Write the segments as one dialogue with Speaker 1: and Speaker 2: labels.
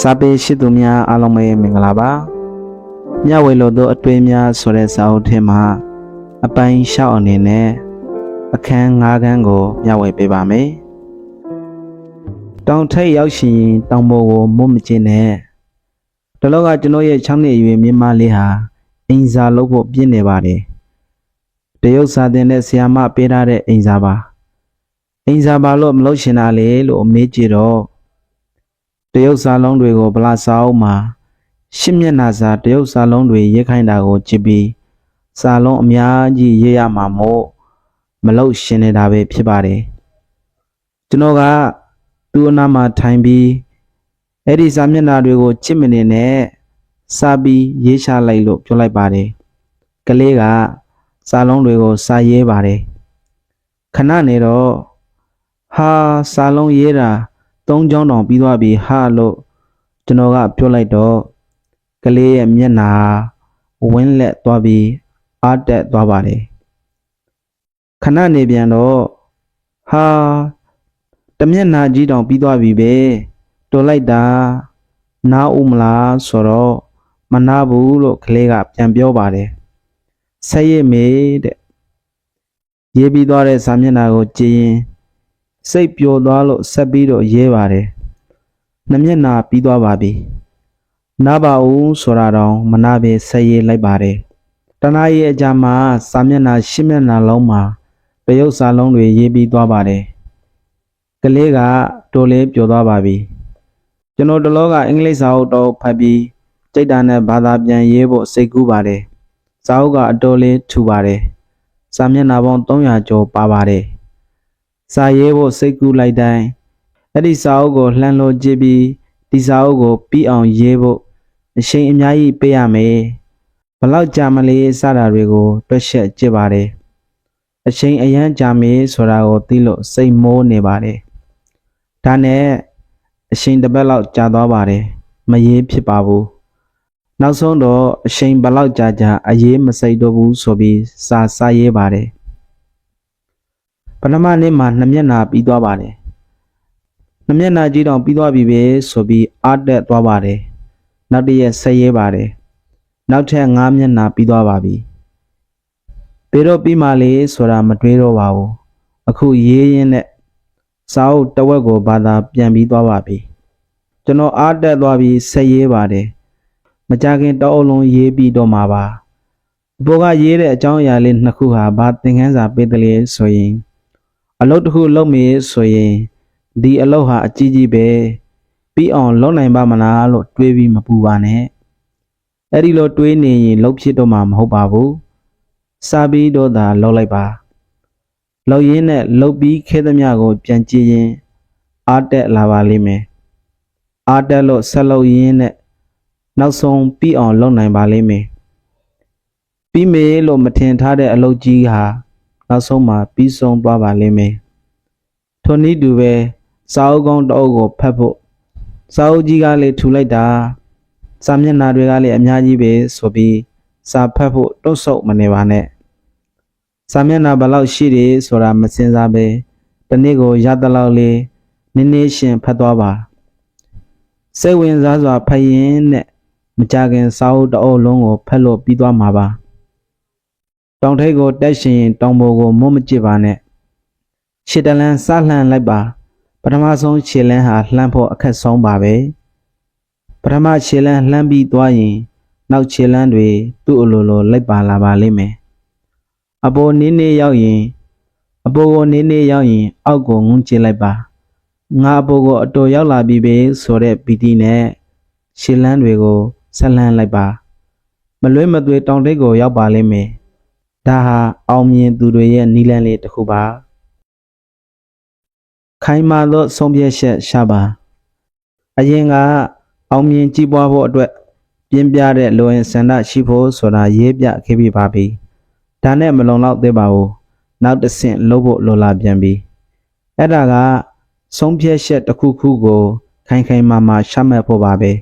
Speaker 1: စာပေရှိသူများအားလုံးပဲမင်္ဂလာပါမြဝေလို့တို့အတွေ့များဆိုတဲ့စာအုပ်ထဲမှာအပိုင်းရှောက်အနေနဲ့အခန်း၅ခန်းကိုမျှဝေပေးပါမယ်တောင်ထိပ်ရောက်ရှိရင်တောင်ပေါ်ကိုမွတ်မကျင်းနဲ့ဒီလောကကျွန်တော်ရဲ့6နှစ်အရွယ်မြမလေးဟာအင်စာလုပ်ဖို့ပြင်းနေပါတယ်တရုတ်စာသင်တဲ့ဆီယာမပေးထားတဲ့အင်စာပါအင်စာပါလို့မလုပ်ရှင်တာလေလို့မေးကြည့်တော့ တရုတ်စာလုံးတွေကိုဗလာစာအုပ်မှာရှစ်မျက်နှာစာတရုတ်စာလုံးတွေရေးခိုင်းတာကိုကြည့်ပြီးစာလုံးအများကြီးရေးရမှာမို့မလို့ရှင်းနေတာပဲဖြစ်ပါတယ်ကျွန်တော်ကသူ့အနားမှာထိုင်ပြီးအဲ့ဒီစာမျက်နှာတွေကိုချစ်မနေနဲ့စာပြီးရေးချလိုက်လို့ပြောလိုက်ပါတယ်ကလေးကစာလုံးတွေကိုစာရေးပါတယ်ခဏနေတော့ဟာစာလုံးရေးတာ သုံးချောင်းတောင်ပြီးသွားပြီဟာလို့ကျွန်တော်ကပြောလိုက်တော့ကလေးရဲ့မျက်နှာဝင်းလက်သွားပြီးအားတက်သွားပါတယ်ခဏနေပြန်တော့ဟာတမျက်နှာကြီးတောင်ပြီးသွားပြီပဲတော်လိုက်တာနားဦးမလားဆိုတော့မနာဘူးလို့ကလေးကပြန်ပြောပါတယ်ဆက်ရည်မေတဲ့ရေးပြီးသွားတဲ့စာမျက်နှာကိုကြည့်ရင် စိတ်ပျော်သွားလို့ဆက်ပြီးတော့ရဲပါတယ်။နှမျက်နာပြီးသွားပါပြီ။နားပါဦးဆိုတာတော့မနာပဲဆက်ရဲလိုက်ပါတယ်။တနားရဲ့အကြမှာစာမျက်နှာရှစ်မျက်နှာလုံးမှာတရုတ်စာလုံးတွေရေးပြီးသွားပါတယ်။ကလေးကတိုလေးပျော်သွားပါပြီ။ကျွန်တော်တလောကအင်္ဂလိပ်စာအုပ်တော့ဖတ်ပြီးစိတ်ဓာတ်နဲ့ဘာသာပြန်ရေးဖို့စိတ်ကူးပါတယ်။စာအုပ်ကအတော်လေးထူပါတယ်။စာမျက်နှာပေါင်း300ကျော်ပါပါတယ်။ စာရေးဖို့စိတ်ကူးလိုက်တိုင်းအဲ့ဒီစာအုပ်ကိုလှမ်းလို့ကြည့်ပြီးဒီစာအုပ်ကိုပြီးအောင်ရေးဖို့အချိန်အများကြီးပေးရမယ်ဘလောက်ကြာမလဲစတာတွေကိုတွက်ချက်ကြည့်ပါတယ်အချိန်အရန်ကြာမေးဆိုတာကိုသိလို့စိတ်မိုးနေပါတယ်ဒါနဲ့အချိန်တစ်ပတ်လောက်ကြာသွားပါတယ်မရေးဖြစ်ပါဘူးနောက်ဆုံးတော့အချိန်ဘလောက်ကြာကြာအရေးမစိတ်တော့ဘူးဆိုပြီးစာစာရေးပါတယ် ပထမနေ့မှာနှစ်မျက်နှာပြီးသွားပါတယ်နှစ်မျက်နှာကြီးတောင်ပြီးသွားပြီပဲဆိုပြီးအားတက်သွားပါတယ်နောက်တစ်ရက်ဆက်ရဲပါတယ်နောက်ထပ်ငါးမျက်နှာပြီးသွားပါပြီဘယ်တော့ပြီးမှလဲဆိုတာမတွေးတော့ပါဘူးအခုရေးရင်းနဲ့စာအုပ်တစ်ဝက်ကိုဘာသာပြန်ပြီးသွားပါပြီကျွန်တော်အားတက်သွားပြီးဆက်ရဲပါတယ်မကြခင်တောအုပ်လုံးရေးပြီးတော့မှာပါအပေါ်ကရေးတဲ့အကြောင်းအရာလေးနှစ်ခုဟာဘာသင်ခန်းစာပေးတယ်လဲဆိုရင် အလုပ်တစ်ခုလုပ်မေးဆိုရင်ဒီအလုပ်ဟာအကြီးကြီးပဲပြီးအောင်လုပ်နိုင်ပါမလားလို့တွေးပြီးမပူပါနဲ့အဲ့ဒီလိုတွေးနေရင်လုပ်ဖြစ်တော့မှာမဟုတ်ပါဘူးစာပြီးတော့သာလုပ်လိုက်ပါလုပ်ရင်းနဲ့လုပ်ပြီးခဲသမျှကို ပြန်ကြည့်ရင်အားတက်လာပါလိမ့်မယ်အားတက်လို့ဆက်လုပ်ရင်းနဲ့နောက်ဆုံးပြီးအောင်လုပ်နိုင်ပါလိမ့်မယ်ပြီးမေလို့မထင်ထားတဲ့အလုပ်ကြီးဟာ နောက်ဆုံးမှာပြီးဆုံးသွားပါလိမ့်မယ်။ထိုနည်းတူပဲစာအုပ်ကောင်းတစ်အုပ်ကိုဖတ်ဖို့စာအုပ်ကြီးကလည်းထူလိုက်တာစာမျက်နှာတွေကလည်းအများကြီးပဲဆိုပြီးစာဖတ်ဖို့တွတ်ဆုပ်မနေပါနဲ့။စာမျက်နှာဘယ်လောက်ရှိတယ်ဆိုတာမစင်စားပဲတနေ့ကိုရတဲ့လောက်လေးနည်းနည်းရှင်ဖတ်သွားပါ။စိတ်ဝင်စားစွာဖတ်ရင်နဲ့မကြခင်စာအုပ်တစ်အုပ်လုံးကိုဖတ်လို့ပြီးသွားမှာပါ။ တောင်ထိပ်ကိုတက်ရှင်ရင်တောင်ပေါ်ကိုမွတ်မကြည့်ပါနဲ့ခြေတလန်းစလှမ်းလိုက်ပါ ပထမဆုံးခြေလန်းဟာလှမ်းဖို့အခက်ဆုံးပါပဲပထမခြေလန်းလှမ်းပြီးသွားရင် နောက်ခြေလန်းတွေသူ့အလိုလိုလိုက်ပါလာပါလိမ့်မယ်အပေါ်နင်းနေရောက်ရင်အပေါ်ကိုနင်းနေရောက်ရင် အောက်ကိုငုံကြည့်လိုက်ပါငါအပေါ်ကိုအတော်ရောက်လာပြီပဲဆိုတဲ့ပီတိနဲ့ခြေလန်းတွေကိုဆက်လှမ်းလိုက်ပါ မလွဲမသွေတောင်ထိပ်ကိုရောက်ပါလိမ့်မယ် ဒါဟာအောင်မြင်သူတွေရဲ့နီလန်းလေးတစ်ခုပါခိုင်မာသောဆုံးဖြတ်ချက်ရှာပါအရင်ကအောင်မြင်ကြည်ပွားဖို့အတွက်ပြင်းပြတဲ့လိုရင်ဆန္ဒရှိဖို့ဆိုတာရေးပြခဲ့ပြပါပြီဒါနဲ့မလုံလောက်သေးပါဘူးနောက်တစ်ဆင့်လုပ်ဖို့လိုလာပြန်ပြီအဲ့ဒါကဆုံးဖြတ်ချက်တစ်ခုခုကိုခိုင်ခိုင်မာမာချမှတ်ဖို့ပါပဲ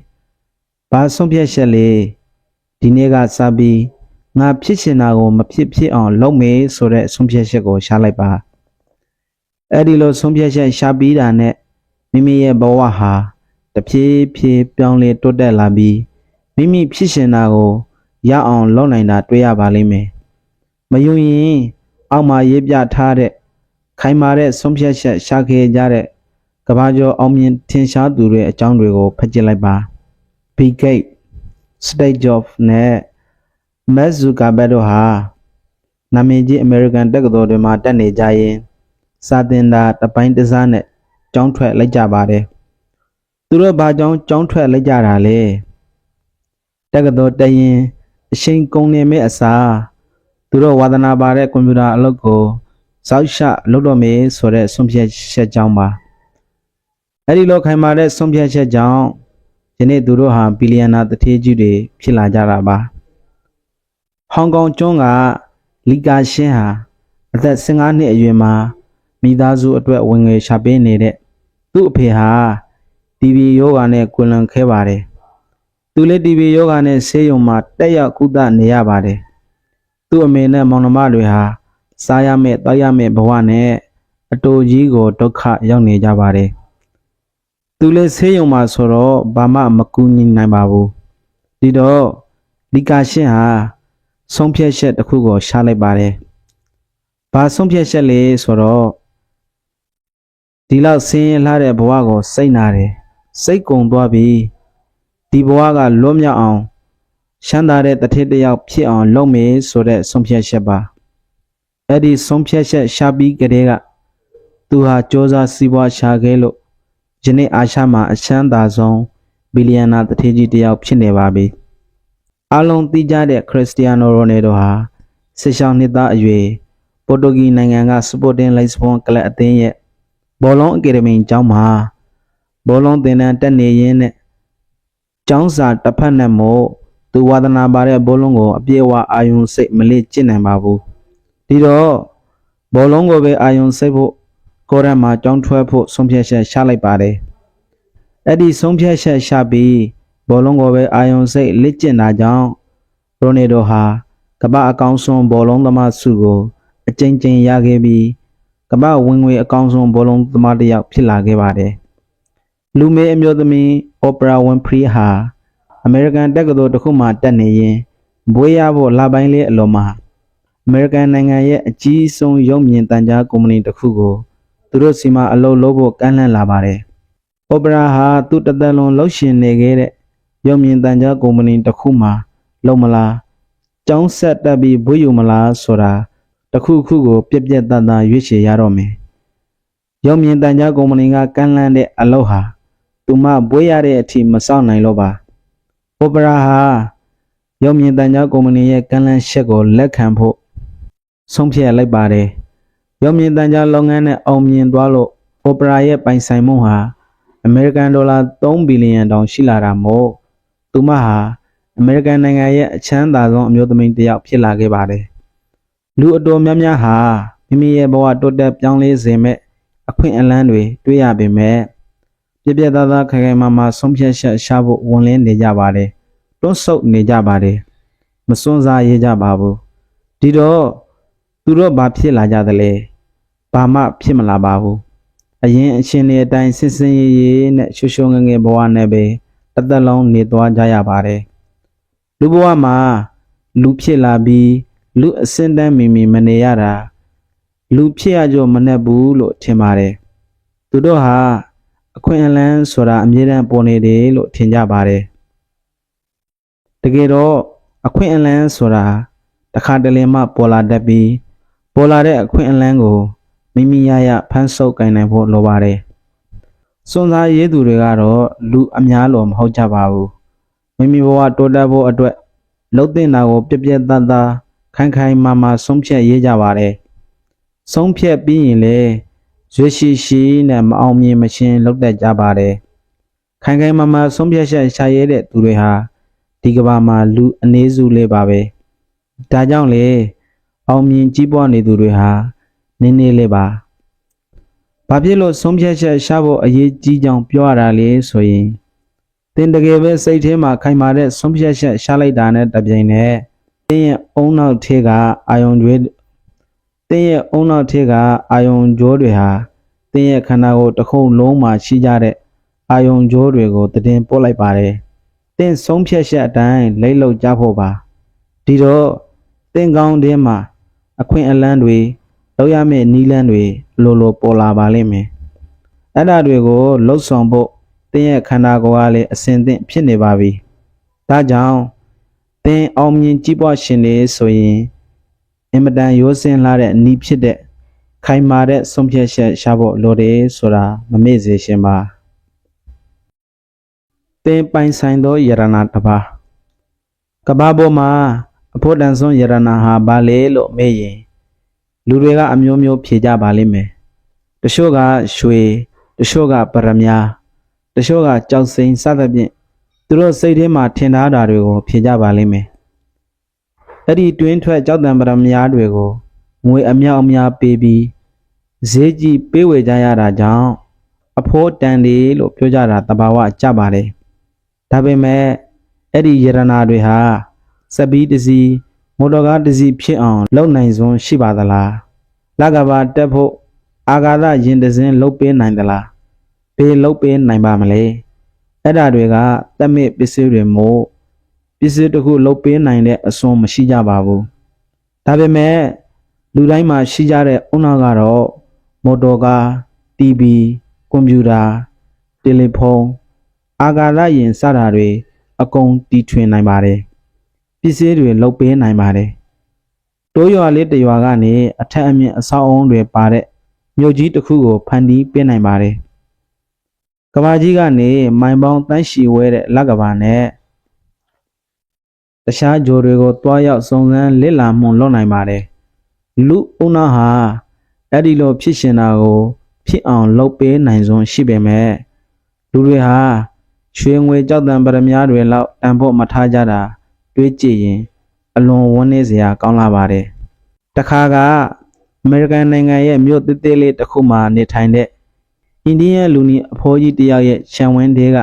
Speaker 1: ဘာဆုံးဖြတ်ချက်လဲဒီနေ့ကစပြီး ငါဖြစ်ချင်တာကိုမဖြစ်ဖြစ်အောင်လုပ်မယ်ဆိုတဲ့ဆုံးဖြတ်ချက်ကိုရှားလိုက်ပါအဲ့ဒီလိုဆုံးဖြတ်ချက်ရှားပြီးတာနဲ့မိမိရဲ့ဘဝဟာတဖြည်းဖြည်းပြောင်းလဲတိုးတက်လာပြီးမိမိဖြစ်ရှင်တာကိုရအောင်လုပ်နိုင်တာတွေ့ရပါလိမ့်မယ်။မယုံရင်အောက်မှာရေးပြထားတဲ့ခိုင်မာတဲ့ဆုံးဖြတ်ချက်ရှာခဲ့ကြတဲ့ကဘာကျော်အောင်မြင်ထင်ရှားသူတွေအကြောင်းတွေကိုဖတ်ကြည့်လိုက်ပါ။ Bill Gates, Steve Jobs နဲ့ Mark Zuckerberg တို့ဟာနာမည်ကြီး American တက္ကသိုလ်တွေမှာတက်နေကြရင်စာသင်တာတစ်ပိုင်းတစ်စားနဲ့ကျောင်းထွက်လိုက်ကြပါတယ်။သူတို့ဘာကြောင့်ကျောင်းထွက်လိုက်ကြတာလဲ။တက္ကသိုလ်တက်ရင်အချိန်ကုန်နေမဲ့အစားသူတို့ဝါသနာပါတဲ့ကွန်ပျူတာအလုပ်ကိုစောက်ရှလုပ်တော့မေးဆိုတဲ့ဆုံးဖြတ်ချက်ကြောင့်ပါ။အဲ့ဒီလိုခိုင်မာတဲ့ဆုံးဖြတ်ချက်ကြောင့်ယနေ့သူတို့ဟာဘီလီယံနာတထေးကြီးတွေဖြစ်လာကြတာပါ။ ဟောင်ကောင်ကျွန်းကလီကာရှင်းဟာအသက်15နှစ်အရွယ်မှာမိသားစုအတွက်ဝင်ငွေရှာပေးနေတဲ့သူ့အဖေဟာတီဗီယောဂါနဲ့ကွယ်လွန်ခဲ့ပါတယ်။သူလည်းတီဗီယောဂါနဲ့ဆေးရုံမှာတက်ရောက်ကုသနေရပါတယ်။သူ့အမေနဲ့မောင်နှမတွေဟာစားရမယ့်တောက်ရမယ့်ဘဝနဲ့အတူကြီးကိုဒုက္ခရောက်နေကြပါတယ်။သူလည်းဆေးရုံမှာဆိုတော့ဘာမှမကူညီနိုင်ပါဘူး။ဒီတော့လီကာရှင်းဟာ ဆုံးဖြတ်ချက်တစ်ခုကိုရှာလိုက်ပါတယ်။ဘာဆုံးဖြတ်ချက်လဲဆိုတော့ဒီလောက်ဆင်းရဲလှတဲ့ဘဝကိုစိတ်နာတယ်။စိတ်ကုံသွားပြီ။ဒီဘဝကလွတ်မြောက်အောင်ရှမ်းသာတဲ့တထစ်တစ်ယောက်ဖြစ်အောင်လုပ်မေဆိုတဲ့ဆုံးဖြတ်ချက်ပါ။အဲ့ဒီဆုံးဖြတ်ချက်ရှာပြီးကလေးကသူဟာစ조사စီးပွားရှာခဲ့လို့ယနေ့အာရှမှာအချမ်းသာဆုံးဘီလီယံနာတထစ်ကြီးတစ်ယောက်ဖြစ်နေပါပြီ။ အားလုံးသိကြတဲ့ခရစ္စတီယာနိုရိုနယ်ဒိုဟာစစ်ဆောင်နှစ်သားအရွယ်ပေါ်တူဂီနိုင်ငံကစပိုတင်လိုက်စပွန်ကလပ်အသင်းရဲ့ဘောလုံးအကယ်ဒမီကျောင်းမှာဘောလုံးသင်တန်းတက်နေရင်းနဲ့ကျောင်းစာတစ်ဖက်နဲ့မို့သူဝါသနာပါတဲ့ဘောလုံးကိုအပြည့်အဝအာယုံစိတ်မလစ်ကျင့်နိုင်ပါဘူးဒီတော့ဘောလုံးကိုပဲအာယုံစိတ်ဖို့ကိုရမ်မှာကျောင်းထွက်ဖို့ဆုံးဖြတ်ချက်ရှာလိုက်ပါတယ်အဲ့ဒီဆုံးဖြတ်ချက်ရှာပြီး ဘောလုံးကိုပဲအာယုံစိတ်လက်ကျင့်တာကြောင့်ရိုနယ်ဒိုဟာကမ္ဘာအကောင်ဆုံးဘောလုံးသမားစုကိုအကြိမ်ကြိမ်ရခဲ့ပြီးကမ္ဘာဝင်ငွေအကောင်းဆုံးဘောလုံးသမားတစ်ယောက်ဖြစ်လာခဲ့ပါတယ်။လူမေအမျိုးသမီးအိုပရာဝင်ဖရီဟာအမေရိကန်တက္ကသိုလ်တစ်ခုမှတက်နေရင်ဘွေးရဖို့လာပိုင်းလေးအလိုမှာအမေရိကန်နိုင်ငံရဲ့အကြီးဆုံးရုပ်မြင်သံကြားကုမ္ပဏီတစ်ခုကိုသူတို့စီမှာအလုပ်လုပ်ဖို့ကမ်းလှမ်းလာပါတယ်။အိုပရာဟာသူ့တသက်လုံးလှုပ်ရှင်နေခဲ့တဲ့ ရုပ်မြင်သံကြားကုမ္ပဏီတစ်ခုမှလုံမလားကျောင်းဆက်တက်ပြီးဘွေးယူမလားဆိုတာတစ်ခုခုကိုပြက်ပြက်တတ်တာရွေးချယ်ရတော့မယ်။ရုံမြင့်တန်ကြားကုမ္ပဏီကကမ်းလှမ်းတဲ့အလုပ်ဟာသူမဘွေးရတဲ့အထိမစောင့်နိုင်လို့ပါ။အိုပရာဟာရုံမြင့်တန်ကြားကုမ္ပဏီရဲ့ကမ်းလှမ်းချက်ကိုလက်ခံဖို့ဆုံးဖြတ်လိုက်ပါတယ်။ရုံမြင့်တန်ကြားလုပ်ငန်းနဲ့အောင်မြင်သွားလို့အိုပရာရဲ့ပိုင်ဆိုင်မှုဟာအမေရိကန်ဒေါ်လာ3ဘီလီယံတောင်ရှိလာတာမို့ သူမဟာအမေရိကန်နိုင်ငံရဲ့အချမ်းသာဆုံးအမျိုးသမီးတစ်ယောက်ဖြစ်လာခဲ့ပါတယ်။လူအတော်များများဟာမိမိရဲ့ဘဝတိုးတက်ပြောင်းလဲစေမဲ့အခွင့်အလမ်းတွေတွေ့ရပေမဲ့ပြပြသားသားခိုင်ခိုင်မာမာဆုံးဖြတ်ချက်ရှာဖို့ဝန်လင်းနေကြပါတယ်တွန်းဆုတ်နေကြပါတယ်မစွန့်စားရကြပါဘူးဒီတော့သူတို့ဘာဖြစ်လာကြသလဲဘာမှဖြစ်မလာပါဘူးအရင်အချင်းတွေအတိုင်းစစ်စင်ရည်နဲ့ရှုံရှုံငငယ်ဘဝနဲ့ပဲ တစ်သက်လုံးနေသွားကြရပါတယ်လူဘဝမှာလူဖြစ်လာပြီးလူအစင်းတန်းမီမီမနေရတာလူဖြစ်ရကြမနဲ့ဘူးလို့ထင်ပါတယ်သူတို့ဟာအခွင့်အလမ်းဆိုတာအမြဲတမ်းပေါ်နေတယ်လို့ထင်ကြပါတယ်တကယ်တော့အခွင့်အလမ်းဆိုတာတခါတလေမှပေါ်လာတတ်ပြီးပေါ်လာတဲ့အခွင့်အလမ်းကိုမိမိရရဖမ်းဆုပ်ကင်နိုင်ဖို့လိုပါတယ် စွန်စားရေးသူတွေကတော့လူအများလို့မဟုတ်ကြပါဘူးမိမိဘဝတိုးတက်ဖို့အတွက်လှုပ်တင်တာကိုပြပြတတ်တာခိုင်ခိုင်မာမာဆုံးဖြတ်ရေးကြပါတယ်။ဆုံးဖြတ်ပြီးရင်လေရွေးရှိရှိနဲ့မအောင်မြင်မချင်းလုပ်တတ်ကြပါတယ်။ခိုင်ခိုင်မာမာဆုံးဖြတ်ချက်ရှာရဲတဲ့သူတွေဟာဒီကဘာမှာလူအနေစုလေးပါပဲ။ဒါကြောင့်လေအောင်မြင်ကြီးပွားနေသူတွေဟာနင်းနေလေးပါ။ ဘာဖြစ်လို့ဆုံးဖြတ်ချက်ရှာဖို့အရေးကြီးကြောင်ပြောရတာလဲဆိုရင်တင်တကယ်ပဲစိတ်ထဲမှာခိုင်မာတဲ့ဆုံးဖြတ်ချက်ရှာလိုက်တာနဲ့တပြိုင်နက်တင်းရဲ့အုံနောက်ထဲကအာယုံကျွေးတင်းရဲ့အုံနောက်ထဲကအာယုံကြိုးတွေဟာတင်းရဲ့ခန္ဓာကိုယ်တစ်ခုလုံးမှာရှိကြတဲ့အာယုံကြိုးတွေကိုတည်င်းပို့လိုက်ပါတယ်။တင်းဆုံးဖြတ်ချက်အတိုင်းလိမ့်လုကြဖို့ပါ။ဒီတော့တင်းကောင်းတင်းမှာအခွင့်အလန်းတွေ လောက်ရမယ့်နီးလန်းတွေလိုလိုပေါ်လာပါလိမ့်မယ်။အဲ့ဒါတွေကိုလှုပ်ဆောင်ဖို့တင်းရဲ့ခန္ဓာကိုယ်ကလည်းအစဉ်သင့်ဖြစ်နေပါပြီ။ဒါကြောင့်တင်းအောင်မြင်ကြီးပွားရှင်နေဆိုရင်အင်မတန်ရိုးစင်းလာတဲ့နီးဖြစ်တဲ့ခိုင်မာတဲ့ဆုံးဖြတ်ချက်ရှာဖို့လိုတယ်ဆိုတာမမေ့စေရှင်ပါသင်ပိုင်ဆိုင်သောယရနာတစ်ပါးကဘာပေါ်မှာအဖို့တန်ဆုံးယရနာဟာဘာလဲလို့မေးရင် လူတွေကအမျိုးမျိုးဖြေကြပါလိမ့်မယ်တချို့ကရွှေတချို့ကပရမညာတချို့ကကြောက်စိမ်စသဖြင့်သူတို့စိတ်ထဲမှာထင်ထားတာတွေကိုဖြေကြပါလိမ့်မယ်အဲ့ဒီတွင်းထွက်ကြောက်တံပရမညာတွေကိုငွေအမြောက်အများပေးပြီးဈေးကြီးပေးဝေကြရတာကြောင့်အဖိုးတန်ဒီလို့ပြောကြတာတဘာဝကြပါတယ်ဒါပေမဲ့အဲ့ဒီယရနာတွေဟာစက်ဘီးတစ်စီး မော်တော်ကားတစ်စီးဖြစ်အောင်လုပ်နိုင်စွမ်းရှိပါသလားလကဘာတက်ဖို့အာဃာတရင်တစင်းလုတ်ပေးနိုင်သလားဘေးလုတ်ပေးနိုင်ပါမလဲအဲ့ဒါတွေကတတ်မြစ်ပစ္စည်းတွေမို့ပစ္စည်းတစ်ခုလုတ်ပေးနိုင်တဲ့အစွမ်းမရှိကြပါဘူးဒါပေမဲ့လူတိုင်းမှာရှိကြတဲ့အုံနောက်ကတော့မော်တော်ကား TV ကွန်ပျူတာတယ်လီဖုန်းအာဃာတယာဉ်စတာတွေအကုန်တီထွင်နိုင်ပါတယ် ပစ္စည်းတွေလုတ်ပေးနိုင်ပါတယ်တိုးရွာလေးတစ်ရွာကနေအထက်အမြင့်အဆောက်အုံတွေပါတဲ့မြို့ကြီးတစ်ခုကိုဖန်တီးပေးနိုင်ပါတယ်ကဘာကြီးကနေမိုင်ပေါင်းတန်းရှည်ဝဲတဲ့လက်ကဘာနဲ့တခြားဂျိုတွေကိုတွားရောက်စုံစမ်းလစ်လာမှုလုပ်နိုင်ပါတယ်လူအုံနာဟာအဲ့ဒီလိုဖြစ်ရှင်တာကို ဖြစ်အောင်လုပ်ပေးနိုင်စွမ်းရှိပေမဲ့လူတွေဟာရွှေငွေကြောက်တံပရမ ्या တွေလောက်တန်ဖို့မထားကြတာ တွေးကြည့်ရင် အလွန်ဝန်းနေစရာကောင်းလာပါတယ်တခါကအမေရိကန်နိုင်ငံရဲ့မြို့သေးသေးလေးတစ်ခုမှာနေထိုင်တဲ့အိန္ဒိယလူနီအဖိုးကြီးတစ်ယောက်ရဲ့ခြံဝင်းတွေက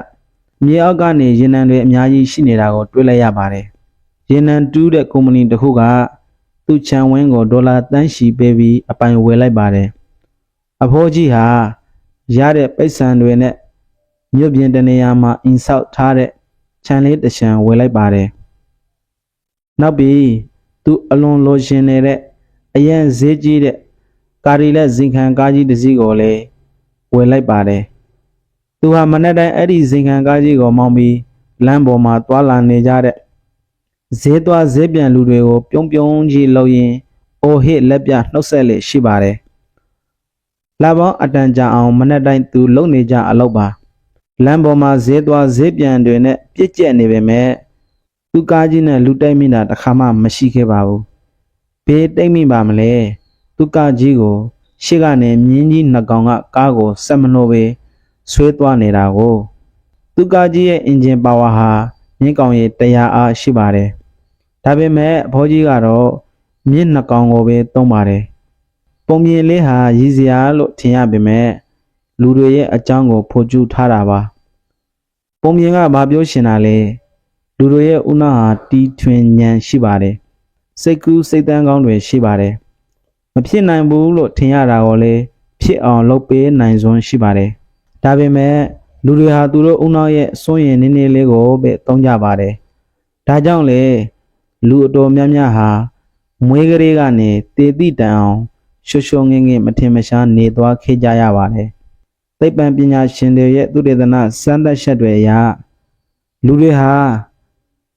Speaker 1: မြေအောက်ကနေရေနံတွေအများကြီးရှိနေတာကိုတွေ့လိုက်ရပါတယ်ရေနံတူးတဲ့ကုမ္ပဏီတစ်ခုကသူ့ခြံဝင်းကိုဒေါ်လာတန်းချီပေးပြီးအပိုင်ဝယ်လိုက်ပါတယ်အဖိုးကြီးဟာရတဲ့ပိတ်ဆံတွေနဲ့မြို့ပြင်တနေရာမှာအင်ဆောက်ထားတဲ့ခြံလေးတစ်ခြံဝယ်လိုက်ပါတယ် နောက်ပြီးသူအလွန်လိုရှင်နေတဲ့အရန်ဈေးကြီးတဲ့ကာရီလက်ဇင်ခံကားကြီးတစ်စီးကိုလည်းဝယ်လိုက်ပါတယ်သူဟာမနေ့တိုင်းအဲ့ဒီဇင်ခံကားကြီးကိုမောင်းပြီးလမ်းပေါ်မှာတွာလာနေကြတဲ့ဈေးသွားဈေးပြန်လူတွေကိုပြုံးပြုံးကြီးလှုပ်ရင်းအိုဟစ်လက်ပြနှုတ်ဆက်လေရှိပါတယ်။လာပေါင်းအတန်ကြာအောင်မနေ့တိုင်းသူလုံနေကြအလုပ်ပါလမ်းပေါ်မှာဈေးသွားဈေးပြန်တွေနဲ့ပြစ်ကျက်နေပေမဲ့ သူကားကြီးနဲ့လူတိုက်မိတာတစ်ခါမှမရှိခဲ့ပါဘူး။ဘေးတိတ်မိပါမလဲ။သူကားကြီးကိုရှေ့ကနေမြင်းကြီးနှစ်ကောင်ကကားကိုဆက်မနှိုးပဲဆွဲသွားနေတာကိုသူကားကြီးရဲ့အင်ဂျင်ပါဝါဟာမြင်းကောင်ရဲ့တရားအားရှိပါတယ်။ဒါပေမဲ့အဖိုးကြီးကတော့မြင်းနှစ်ကောင်ကိုပဲသုံးပါတယ်။ပုံပြင်လေးဟာရည်စရာလို့ထင်ရပေမဲ့လူတွေရဲ့အကြောင်းကိုဖော်ကျူးထားတာပါ။ပုံပြင်ကဘာပြောရှင်တာလဲ။ လူတွေရဲ့ဥနာဟာတီထွင်ဉဏ်ရှိပါတယ်။စိတ်ကူးစိတ်တန်းကောင်းတွေရှိပါတယ်။မဖြစ်နိုင်ဘူးလို့ထင်ရတာကိုလည်းဖြစ်အောင်လုပ်ပေးနိုင်စွမ်းရှိပါတယ်။ဒါပေမဲ့လူတွေဟာသူတို့အုံနောက်ရဲ့စွန့်ရင်နည်းနည်းလေးကိုပဲသုံးကြပါတယ်။ဒါကြောင့်လေလူအတော်များများဟာမွေးကလေးကနေတေတိတန်အောင်ရှုံရှုံငင်းငင်းမထင်မရှားနေသွားခဲ့ကြရပါတယ်။သိပ္ပံပညာရှင်တွေရဲ့သူတေသနာစမ်းသပ်ချက်တွေအရလူတွေဟာ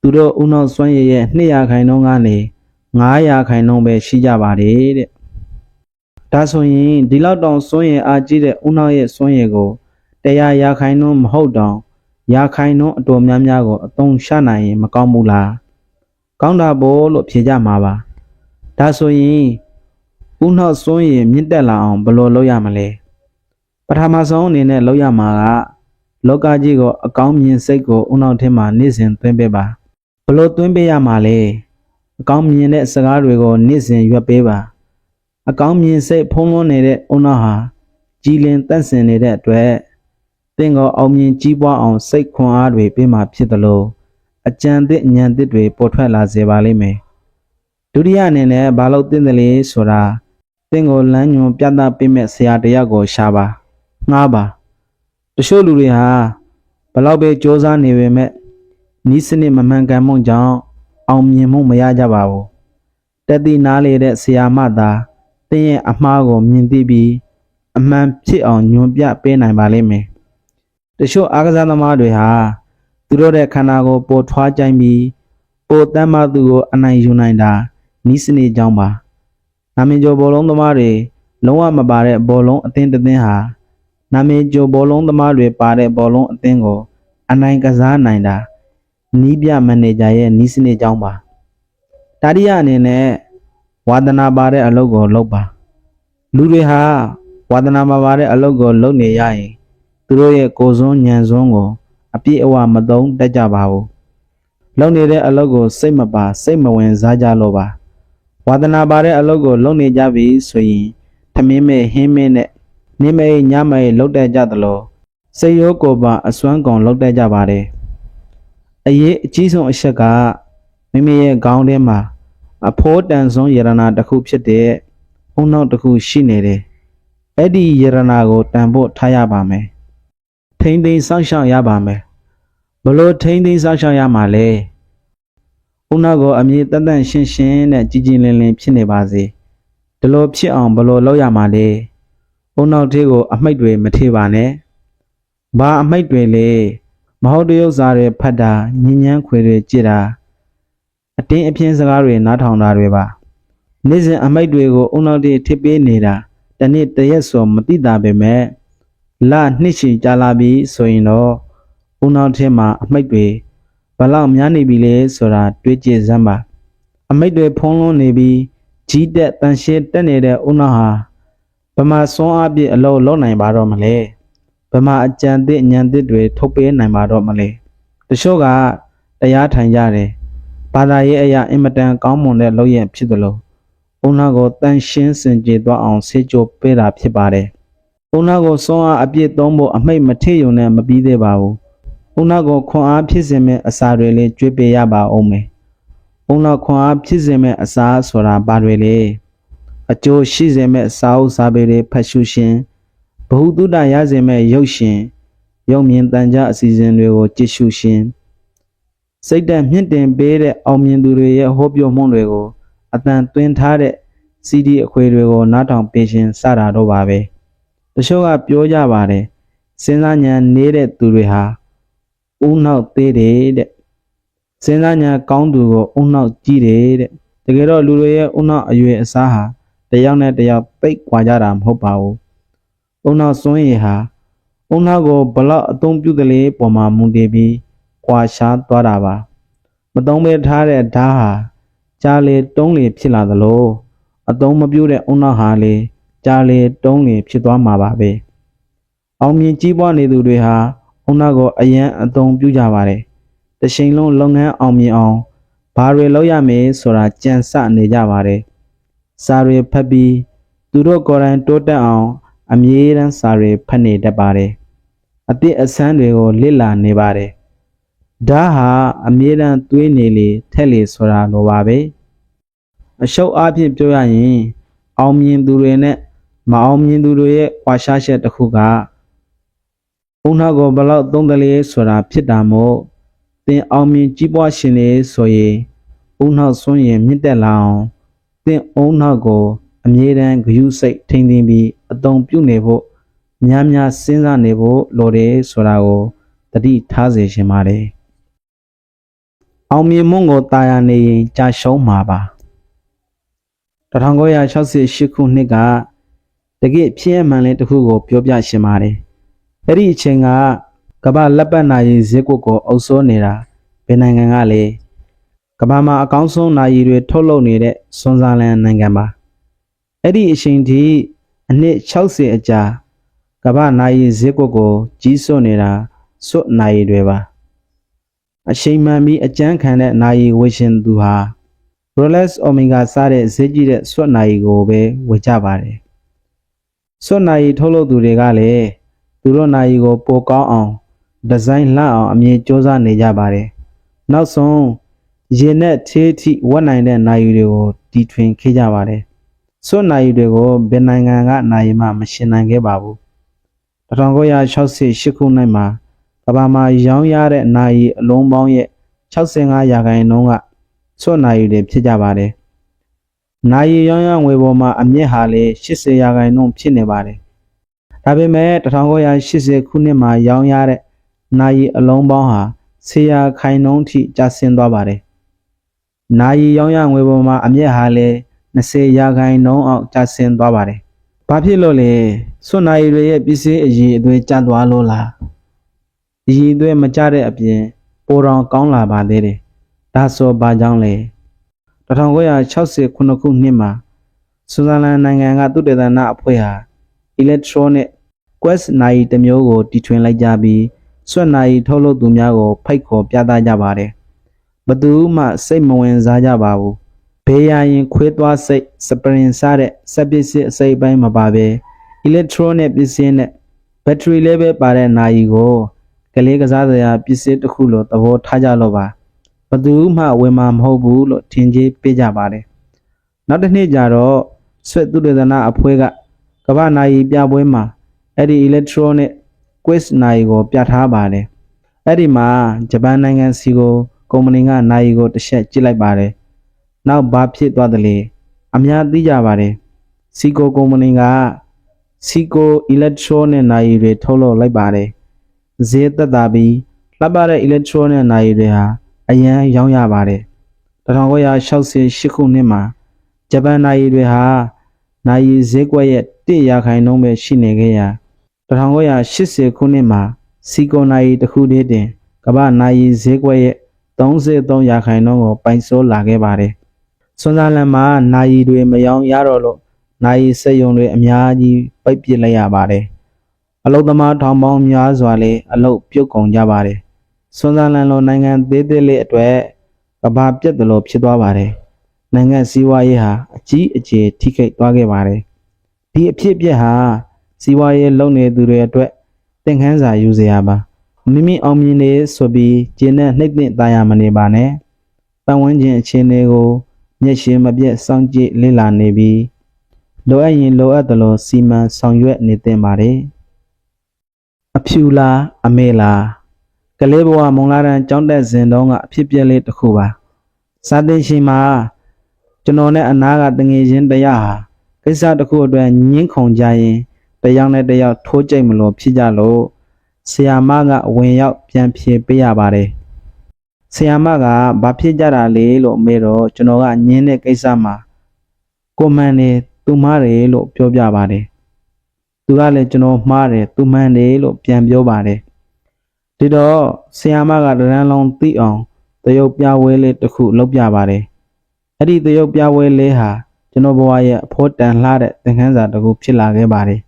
Speaker 1: သူတို့အုံနောက်စွန့်ရည်ရဲ့200ခိုင်နှုန်းကနေ900ခိုင်နှုန်းပဲရှိကြပါတယ်တဲ့။ဒါဆိုရင်ဒီလောက်တောင်စွန့်ရည်အားကြီးတဲ့ဥနောက်ရဲ့စွန့်ရည်ကိုတရားရာခိုင်နှုန်းမဟုတ်တောင်ရာခိုင်နှုန်းအတော်များများကိုအသုံးချနိုင်ရင်မကောင်းဘူးလားကောင်းတာပေါ့လို့ဖြေကြမှာပါဒါဆိုရင်ဥနောက်စွန်းရင်မြင့်တက်လာအောင်ဘယ်လိုလုပ်ရမလဲပထမဆုံးအနေနဲ့လုပ်ရမှာကလောကကြီးကိုအကောင်းမြင်စိတ်ကိုဥနောက်ထဲမှာနေ့စဉ်သွင်းပေးပါ ဘယ်လိုသွင်းပေးရမှာလဲအကောင်းမြင်တဲ့စကားတွေကိုနေ့စဉ်ရွက်ပေးပါအကောင်းမြင်စိတ်ဖုံးလွှမ်းနေတဲ့ဥနောက်ဟာကြည်လင်တန့်စင်နေတဲ့အတွက်သင်ကိုအောင်မြင်ကြီးပွားအောင်စိတ်ခွန်အားတွေပေးမှဖြစ်သလိုအကြံသစ်ဉာဏ်သစ်တွေပေါ်ထွက်လာစေပါလိမ့်မယ်ဒုတိယအနေနဲ့ဘာလို့သင်တယ်လဲဆိုတာသင်ကိုလမ်းညွန်ပြသပေးမဲ့ဆရာတယောက်ကိုရှာပါငှားပါတချို့လူတွေဟာဘလောက်ပဲစ조사နေပေမဲ့ နီးစနစ်မမှန်ကန်မှုကြောင့်အောင်မြင်မှုမရကြပါဘူးတက်သည့်နားလေတဲ့ဆရာမသာတင်းရဲ့အမှားကိုမြင်သိပြီးအမှန်ဖြစ်အောင်ညွှန်ပြပေးနိုင်ပါလိမ့်မယ်တချို့အားကစားသမားတွေဟာသူတို့ရဲ့ခန္ဓာကိုယ်ပေါ်ထွားကြိုင်ပြီးပိုတမ်းမသူကိုအနိုင်ယူနိုင်တာနီးစနစ်ကြောင့်ပါနာမည်ကျော်ဘောလုံးသမားတွေလုံးဝမပါတဲ့ဘောလုံးအသင်းတစ်သင်းဟာနာမည်ကျော်ဘောလုံးသမားတွေပါတဲ့ဘောလုံးအသင်းကိုအနိုင်ကစားနိုင်တာ နီးပြမန်နေဂျာရဲ့နီးစနစ်ကြောင့်ပါတာရိယအနေနဲ့ဝါသနာပါတဲ့အလုပ်ကိုလုပ်ပါလူတွေဟာဝါသနာမပါတဲ့အလုပ်ကိုလုပ်နေရရင်သူတို့ရဲ့ကိုယ်စွန်းညံစွန်းကို အပြည့်အဝမသုံးတတ်ကြပါဘူးလုပ်နေတဲ့အလုပ်ကိုစိတ်မပါစိတ်မဝင်စားကြလို့ပါဝါသနာပါတဲ့အလုပ်ကိုလုပ်နေကြပြီဆိုရင်ထမင်းမဲ့ဟင်းမဲ့နဲ့နေမဲ့ညမဲ့လုပ်တတ်ကြသလိုစိတ်ရောကိုယ်ပါအစွမ်းကုန်လုပ်တတ်ကြပါတယ် အရေးအကြီးဆုံးအချက်ကမိမိရဲ့ခေါင်းထဲမှာအဖိုးတန်ဆုံးယရနာတစ်ခုဖြစ်တဲ့အုံနောက်တစ်ခုရှိနေတယ်အဲ့ဒီယရနာကိုတန်ဖို့ထားရပါမယ်ထိမ့်သိမ်းစောင့်ရှောက်ရပါမယ်ဘလို့ထိမ့်သိမ်းစောင့်ရှောက်ရမှာလဲအုံနောက်ကိုအမြဲတန်တန်ရှင်းရှင်းနဲ့ကြည်ကြည်လင်လင်ဖြစ်နေပါစေဒီလိုဖြစ်အောင်ဘလို့လုပ်ရမှာလဲအုံနောက်သေးကိုအမိတ်တွေမထေပါနဲ့ဘာအမိတ်တွေလဲ မဟုတ်တရုပ်စားတွေဖတ်တာညဉ့်ညမ်းခွေတွေကြည်တာအတင်းအပြင်းစကားတွေနားထောင်တာတွေပါနေ့စဉ်အမိတ်တွေကိုအုံနောက်သေးထစ်ပေးနေတာတနေ့တရက်ဆိုမသိတာပဲမဲ့လနှစ်ချီကြာလာပြီဆိုရင်တော့အုံနောက်ထဲမှာအမိတ်တွေဘလောက်များနေပြီလဲဆိုတာတွေးကြည့်စမ်းပါအမိတ်တွေဖုံးလွှမ်းနေပြီးကြီးတက်တန်ရှင်းတက်နေတဲ့အုံနောက်ဟာဗမာစွန်းအားဖြင့်အလုံးလုံးနိုင်ပါတော့မလဲ ဗမာအကြံသစ်ညံသစ်တွေထုတ်ပေးနိုင်ပါတော့မလဲတချို့ကတရားထိုင်ကြတယ်ဘာသာရေးအရာအင်မတန်ကောင်းမွန်တဲ့လုပ်ရဖြစ်သလိုအုံနောက်ကိုတန်ရှင်းစင်ကြယ်သွားအောင်ဆေးကြောပေးတာဖြစ်ပါတယ်။အုံနောက်ကိုစွမ်းအားအပြည့်သုံးဖို့အမိတ်မထည့်ရုံနဲ့မပြီးသေးပါဘူး။အုံနောက်ကိုခွန်အားဖြစ်စေမဲ့အစာတွေလေးကျွေးပေးရပါအောင်မယ်။အုံနောက်ခွန်အားဖြစ်စေမဲ့အစာဆိုတာဘာတွေလဲ။အကျိုးရှိစေမဲ့စာအုပ်စာပေတွေဖတ်ရှုရှင် ဘ ഹു တုတရစေမဲ့ရုပ်ရှင်ရုပ်မြင်တန်ကြအစီအစဉ်တွေကိုကြည့်ရှုရှင်စိတ်တက်မြင့်တင်ပေးတဲ့အောင်မြင်သူတွေရဲ့ဟောပြောမှုတွေကိုအတန်သွင်းထားတဲ့ CD အခွေတွေကိုနားထောင်ပေးခြင်းစတာတော့ပါပဲတချို့ကပြောကြပါတယ်စဉ်းစားဉာဏ်နေတဲ့သူတွေဟာဦးနောက်သေးတယ်တဲ့စဉ်းစားဉာဏ်ကောင်းသူကိုဦးနောက်ကြီးတယ်တဲ့တကယ်တော့လူတွေရဲ့ဦးနောက်အရွယ်အစားဟာတယောက်နဲ့တယောက်ပိတ်ကွာကြတာမဟုတ်ပါဘူး ဦးနောက်စွန်းရည်ဟာဦးနောက်ကိုဘလောက်အသုံးပြုတယ်လေပုံမှာမူတည်ပြီးကွာရှားသွားတာပါမသုံးပဲထားတဲ့ဓာတ်ဟာကြားလေတုံးလေဖြစ်လာသလိုအသုံးမပြုတဲ့အုံနောက်ဟာလေကြားလေတုံးလေဖြစ်သွားမှာပါပဲအောင်မြင်ကြီးပွားနေသူတွေဟာအုံနောက်ကိုအယံအသုံးပြုကြပါတယ်တချိန်လုံးလုပ်ငန်းအောင်မြင်အောင်ဘာတွေလုပ်ရမလဲဆိုတာကြံစနေကြပါတယ်စာတွေဖတ်ပြီးသူတို့ကိုယ်တိုင်တိုးတက်အောင် အမြဲတမ်းစာတွေဖတ်နေတတ်ပါတယ်အသည့်အဆန်းတွေကိုလစ်လာနေပါတယ်ဓာတ်ဟာအမြဲတမ်းသွေးနေလေထက်လေဆိုတာလိုပါပဲအရှုပ်အားဖြင့်ပြောရရင် အောင်မြင်သူတွေနဲ့မအောင်မြင်သူတွေရဲ့ကွာရှားချက်တစ်ခုကဘုံနာကိုဘလောက်သုံးတယ်လေဆိုတာဖြစ်တာမို့သင်အောင်မြင်ကြီးပွားရှင်လေဆိုရင်ဘုံနောက်ဆွရင်မြင့်တက်လာအောင်သင်အုံနောက်ကို အမြဲတမ်းဂရုစိတ်ထိန်သိမ်းပြီး အတုံပြုနေဖို့များများစဉ်းစားနေဖို့လိုတယ်ဆိုတာကိုတတိထားစေချင်ပါတယ်အောင်မြင်မှုကိုတာယာနေရင်ကြာရှုံးမှာပါ1968ခုနှစ်ကတကယ့်ဖြစ်ရမှန်လေးတစ်ခုကိုပြောပြရှင်ပါတယ်အဲ့ဒီအချိန်ကကမ္ဘာလက်ပတ်နာရီဈေးကွက်ကိုအုပ်စိုးနေတာဘယ်နိုင်ငံကလဲကမ္ဘာမှာအကောင်းဆုံးနာရီတွေထုတ်လုပ်နေတဲ့ဆွန်ဇာလန်နိုင်ငံပါအဲ့ဒီအချိန်ထိ အနှစ်60အကြာကမ္ဘာနာရီဈေးကွက်ကိုကြီးစွနေတာစွတ်နာရီတွေပါအချိန်မှန်ပြီးအကျန်းခံတဲ့နာရီဝယ်ရှင်သူဟာ Rolex Omega စတဲ့ဈေးကြီးတဲ့စွတ်နာရီကိုပဲဝယ်ကြပါတယ်စွတ်နာရီထုတ်လုပ်သူတွေကလည်းသူတို့နာရီကိုပိုကောင်းအောင်ဒီဇိုင်းလှအောင်အမြင်စ조사နေကြပါတယ်နောက်ဆုံးရင်နဲ့သေးထိဝတ်နိုင်တဲ့နာရီတွေကိုတီထွင်ခဲ့ကြပါတယ် စွတ်နာရီတွေကိုဘယ်နိုင်ငံကနာရီမှမရှင်နိုင်ခဲ့ပါဘူး1968ခုနှစ်မှာကဘာမှာရောင်းရတဲ့နိုင်အလုံးပေါင်းရဲ့65ရာခိုင်နှုန်းကစွတ်နိုင်တွေဖြစ်ကြပါတယ်။နိုင်ရောင်းရငွေပေါ်မှာအမြင့်ဟာလေ80ရာခိုင်နှုန်းဖြစ်နေပါတယ်။ဒါပေမဲ့1980ခုနှစ်မှာရောင်းရတဲ့နိုင်အလုံးပေါင်းဟာ10ရာခိုင်နှုန်းထိကျဆင်းသွားပါတယ်။နိုင်ရောင်းရငွေပေါ်မှာအမြင့်ဟာလေ 20ရာခိုင်နှုန်းအောင်ကျဆင်းသွားပါတယ်။ဘာဖြစ်လို့လဲစွတ်နိုင်တွေရဲ့ပစ္စည်းအရေးအသွေးကျသွားလို့လား။အရေးအသွေးမကျတဲ့အပြင်ပိုတောင်ကောင်းလာပါသေးတယ်။ဒါဆိုဘာကြောင့်လဲ1960ခုနှစ်မှာဆွစ်ဇာလန်နိုင်ငံကသုတေသနအဖွဲ့ဟာ electronic quest နိုင်တစ်မျိုးကိုတီထွင်လိုက်ကြပြီးဆွတ်နိုင်ထုတ်လုပ်သူများကို ဖိတ်ခေါ်ပြသကြပါတယ်။ဘသူမှစိတ်မဝင်စားကြပါဘူး။ ဘေးရရင်ခွေးသွားစိတ်စပရင်စတဲ့စက်ပစ္စည်းအစိပ်ပိုင်းမပါဘဲ electronic ပစ္စည်းနဲ့ battery လေးပဲပါတဲ့နိုင်ကိုကလေးကစားစရာပစ္စည်းတစ်ခုလိုသဘောထားကြလို့ပါဘသူမှဝင်မှာမဟုတ်ဘူးလို့ထင်ကြီးပေးကြပါတယ်နောက်တစ်နေ့ကျတော့ဆွဲသူတေသနာအဖွဲ့ကကမ္ဘာနိုင်ပြပွဲမှာအဲ့ဒီ electronic quiz နိုင်ကိုပြထားပါတယ်အဲ့ဒီမှာဂျပန်နိုင်ငံစီကိုကုမ္ပဏီကနိုင်ကိုတစ်ချက်ကြည့်လိုက်ပါတယ် နောက်ဘာဖြစ်သွားသလဲအများသိကြပါတယ်စီကိုကုမ္ပဏီကစီကို electronic နိုင်တွေထုတ်လုပ်လိုက်ပါတယ်ဈေးသက်သာပြီးလှပတဲ့ electronic နိုင်တွေဟာအရန်ရောင်းရပါတယ်1968ခုနှစ်မှာဂျပန်နိုင်တွေဟာနိုင်ဈေးကွက်ရဲ့1ရာခိုင်နှုန်းပဲရှိနေခဲ့ရာ1980ခုနှစ်မှာစီကိုနိုင်တစ်ခုတည်းတင်ကမ္ဘာနိုင်ဈေးကွက်ရဲ့33ရာခိုင်နှုန်းကိုပိုင်စိုးလာခဲ့ပါတယ်။ ဆွန်ဇာလန်မှာနိုင်တွေမယောင်ရတော့လို့နိုင်စက်ယုံတွေအများကြီးပိတ်ပစ်လိုက်ရပါတယ်။အလုသမားထောင်ပေါင်းများစွာလည်းအလုပြုတ်ကုန်ကြပါတယ်။ဆွန်ဇာလန်လိုနိုင်ငံသေးသေးလေးအတွက်ကဘာပြက်တယ်လို့ဖြစ်သွားပါတယ်။နိုင်ငံစည်းဝါးရေးဟာအကြီးအကျယ်ထိခိုက်သွားခဲ့ပါတယ်။ဒီအဖြစ်အပျက်ဟာစီးပွားရေးလုပ်နေသူတွေအတွက်သင်ခန်းစာယူစရာပါမိမိအောင်မြင်နေဆိုပြီးကျင်းနဲ့နှိမ့်သိမ့်သားရမနေပါနဲ့ပတ်ဝန်းကျင်အခြေအနေကို မျက်ရှင်မပြတ်စောင့်ကြည့်လေ့လာနေပြီးလိုအပ်ရင်လိုအပ်သလိုစီမံဆောင်ရွက်နေသင့်ပါတယ်အဖြူလားအမေလားကလေးဘဝမုံလာတန်းကြောင်းတက်စဉ်တုန်းကအဖြစ်ပြက်လေးတစ်ခုပါစာသင်ရှင်မှာကျွန်တော်နဲ့အနာကတငယ်ချင်းတရားဟာကိစ္စတစ်ခုအတွက်ညှင်းခုန်ကြရင်တယောက်နဲ့တယောက်ထိုးကြိတ်မလို့ဖြစ်ကြလို့ဆရာမကဝင်ရောက်ပြန်ဖြေပေးရပါတယ် ဆရာမကဘာဖြစ်ကြတာလဲလို့မေးတော့ကျွန်တော်ကညင်းတဲ့ကိစ္စမှာကိုမန်နေသူမားတယ်လို့ပြောပြပါတယ်သူကလည်းကျွန်တော်မှားတယ်သူမှန်တယ်လို့ပြန်ပြောပါတယ်ဒီတော့ဆရာမကတရန်လုံးသိအောင်တရုတ်ပြဝဲလေးတစ်ခုလုပ်ပြပါတယ်အဲ့ဒီတရုတ်ပြဝဲလေးဟာကျွန်တော်ဘဝရဲ့အဖို့တန်လှတဲ့သင်ခန်းစာတစ်ခုဖြစ်လာခဲ့ပါတယ်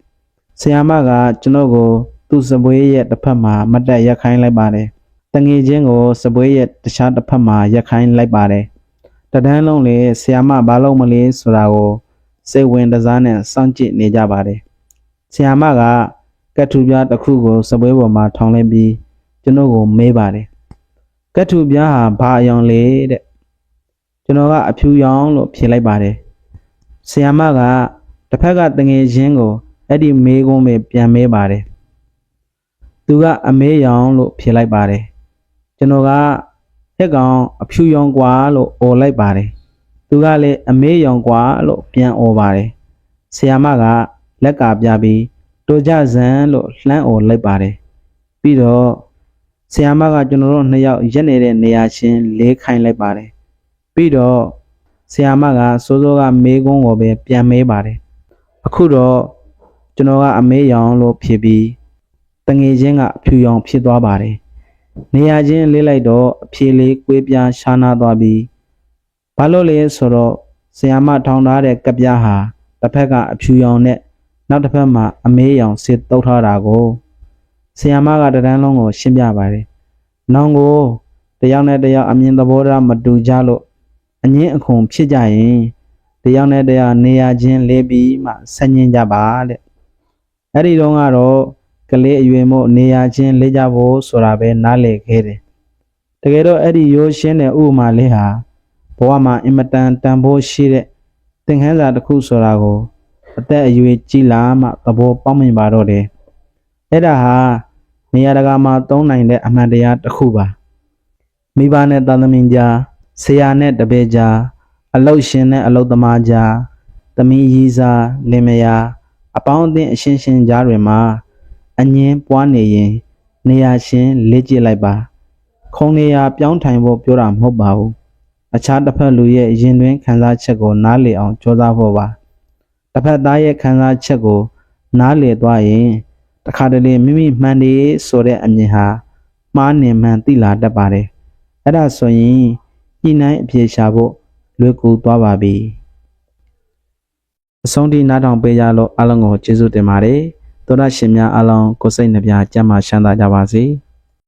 Speaker 1: ဆရာမကကျွန်တော်ကိုသူ့စပွဲရဲ့တစ်ဖက်မှာမတ်တက်ရက်ခိုင်းလိုက်ပါတယ်။ တငယ်ချင်းကိုစပွဲရဲ့တခြားတစ်ဖက်မှာရက်ခိုင်းလိုက်ပါတယ်။တဒန်းလုံးလေဆရာမဘာလို့မလဲဆိုတာကိုစိတ်ဝင်တစားနဲ့စောင့်ကြည့်နေကြပါတယ်။ဆရာမကကတ်ထူပြားတစ်ခုကိုစပွဲပေါ်မှာထောင်လိုက်ပြီးကျွန်တော်ကိုမေးပါတယ်။ကတ်ထူပြားဟာဘာအယောင်လဲတဲ့။ကျွန်တော်ကအဖြူရောင်လို့ဖြေလိုက်ပါတယ်။ဆရာမကတစ်ဖက်ကတငယ်ချင်းကိုအဲ့ဒီမေးခွန်းပဲပြန်မေးပါတယ်သူကအမေးရောင်လို့ဖြေလိုက်ပါတယ် ကျွန်တော်ကဟက်ကောင်အဖြူရောင်ကွာလို့အော်လိုက်ပါတယ်သူကလည်းအမေးရောင်ကွာလို့ပြန်အော်ပါတယ်ဆရာမကလက်ကပြပြီးတို့ကြဇန်လို့လှမ်းအော်လိုက်ပါတယ်ပြီးတော့ဆရာမကကျွန်တော်တို့နှစ်ယောက်ရက်နေတဲ့နေရာချင်းလေးခိုင်းလိုက်ပါတယ်ပြီးတော့ဆရာမကစိုးစိုးကမေးခွန်းကိုပဲပြန်မေးပါတယ်အခုတော့ကျွန်တော်ကအမေးရောင်လို့ဖြစ်ပြီးတငယ်ချင်းကအဖြူရောင်ဖြစ်သွားပါတယ် နေရာချင်းလေးလိုက်တော့အဖြေလေးကွေးပြားရှားနာသွားပြီးဘာလို့လဲဆိုတော့ဆရာမထောင်ထားတဲ့ကပြားဟာတစ်ဖက်ကအဖြူရောင်နဲ့နောက်တစ်ဖက်မှာအမေးရောင်စစ်တုပ်ထားတာကိုဆရာမကတန်းလုံးကိုရှင်းပြပါတယ်။နောင်ကိုတယောက်နဲ့တယောက်အမြင်သဘောထားမတူကြလို့အငင်းအခုန်ဖြစ်ကြရင်တယောက်နဲ့တယောက်နေရာချင်းလေးပြီးမှဆက်ညင်ကြပါတဲ့အဲ့ဒီတော့ကတော့ ကလေးအရွယ်မို့နေရာချင်းလေးကြဖို့ဆိုတာပဲနားလည်ခဲ့တယ်တကယ်တော့အဲ့ဒီရိုးရှင်းတဲ့ဥပမာလေးဟာဘဝမှာအင်မတန်တန်ဖိုးရှိတဲ့သင်ခန်းစာတစ်ခုဆိုတာကိုအသက်အရွယ်ကြီးလာမှသဘောပေါက်မြင်ပါတော့တယ်အဲ့ဒါဟာနေရာတကာမှာသုံးနိုင်တဲ့အမှန်တရားတစ်ခုပါမိဘနဲ့သားသမီးကြားဆရာနဲ့တပည့်ကြားအလုတ်ရှင်နဲ့အလုတ်သမားကြားသမီးရီးစားလင်မယားအပေါင်းအသင်းအရှင်းရှင်းကြားတွေမှာ အငင်းပွားနေရင် နေရာရှင်လေ့ကျင့်လိုက်ပါ ခုံနေရာပြောင်းထိုင်ဖို့ပြောတာမဟုတ်ပါဘူးအခြားတစ်ဖက်လူရဲ့ရင်တွင်းခံစားချက်ကို နားလည်အောင်ကြိုးစားဖို့ပါတစ်ဖက်သားရဲ့ခံစားချက်ကို နားလည်သွားရင်တခါတလေမိမိမှန်တယ်ဆိုတဲ့အမြင်ဟာမှားနေမှန်သိလာတတ်ပါတယ်အဲ့ဒါဆိုရင်ညှိနှိုင်းအပြေရှာဖို့လွယ်ကူသွားပါပြီအဆုံးထိနားထောင်ပေးကြလို့အားလုံးကိုကျေးဇူးတင်ပါတယ် သောရရှင်များအားလုံးကိုယ်စိတ်နှပြကျမ်းမာချမ်းသာကြပါစေ။